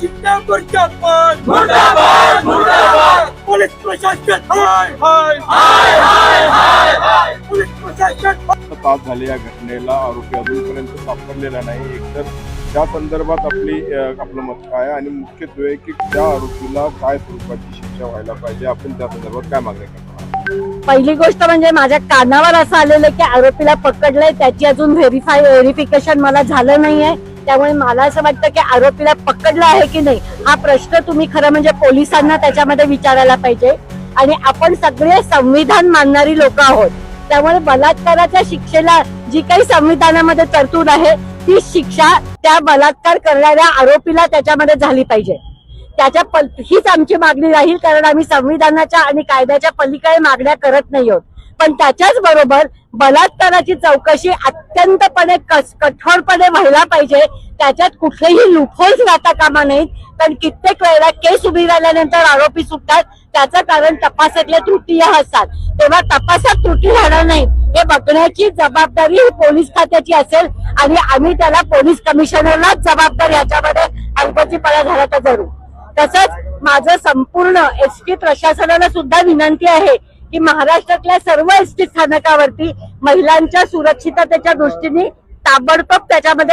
शिंदे मुर्दाबाद मुर्दाबाद मुर्दाबाद. पोलीस प्रशासन. हाय हाय हाय. हाय हाय हाय पोलीस प्रशासन. झाले या घटनेला आरोपी अजूनपर्यंत सापडलेला नाही. एकतर त्या संदर्भात आपली आपलं मत काय आहे आणि मुख्यत्वे की त्या आरोपीला काय स्वरूपाची शिक्षा व्हायला पाहिजे आपण त्या संदर्भात काय मागणी करणार पहिली गोष्ट म्हणजे माझ्या कानावर असं आलेलं की आरोपीला पकडलंय त्याची अजून व्हेरीफाय व्हेरिफिकेशन मला झालं नाहीये. त्यामुळे मला असं वाटतं की आरोपीला पकडलं आहे की नाही हा प्रश्न तुम्ही खरं म्हणजे पोलिसांना त्याच्यामध्ये विचारायला पाहिजे. आणि आपण सगळे संविधान मानणारी लोक आहोत. त्यामुळे बलात्काराच्या शिक्षेला जी काही संविधानामध्ये तरतूद आहे ती शिक्षा त्या बलात्कार करणाऱ्या आरोपीला त्याच्यामध्ये झाली पाहिजे. त्याच्या पल हीच आमची मागणी राहील कारण आम्ही संविधानाच्या आणि कायद्याच्या पलीकडे मागण्या करत नाही आहोत. पण त्याच्याच बरोबर बलात्काराची चौकशी अत्यंतपणे कस कठोरपणे व्हायला पाहिजे. त्याच्यात कुठलेही लुफोल्स राहता कामा नाहीत कारण कित्येक वेळेला केस उभी राहिल्यानंतर आरोपी सुटतात. त्याचं कारण तपासातल्या त्रुटी असतात. तेव्हा तपासात त्रुटी राहणार नाही. हे बघण्याची जबाबदारी ही पोलीस खात्याची असेल आणि आम्ही त्याला पोलीस कमिशनरलाच जबाबदार याच्यामध्ये हलगर्जीपणा झाला तर जरूर तसंच माझं संपूर्ण एस प्रशासनाला सुद्धा विनंती आहे की महाराष्ट्रातल्या सर्व एस टी स्थानकावरती महिलांच्या सुरक्षिततेच्या दृष्टीने ताबडतोब त्याच्यामध्ये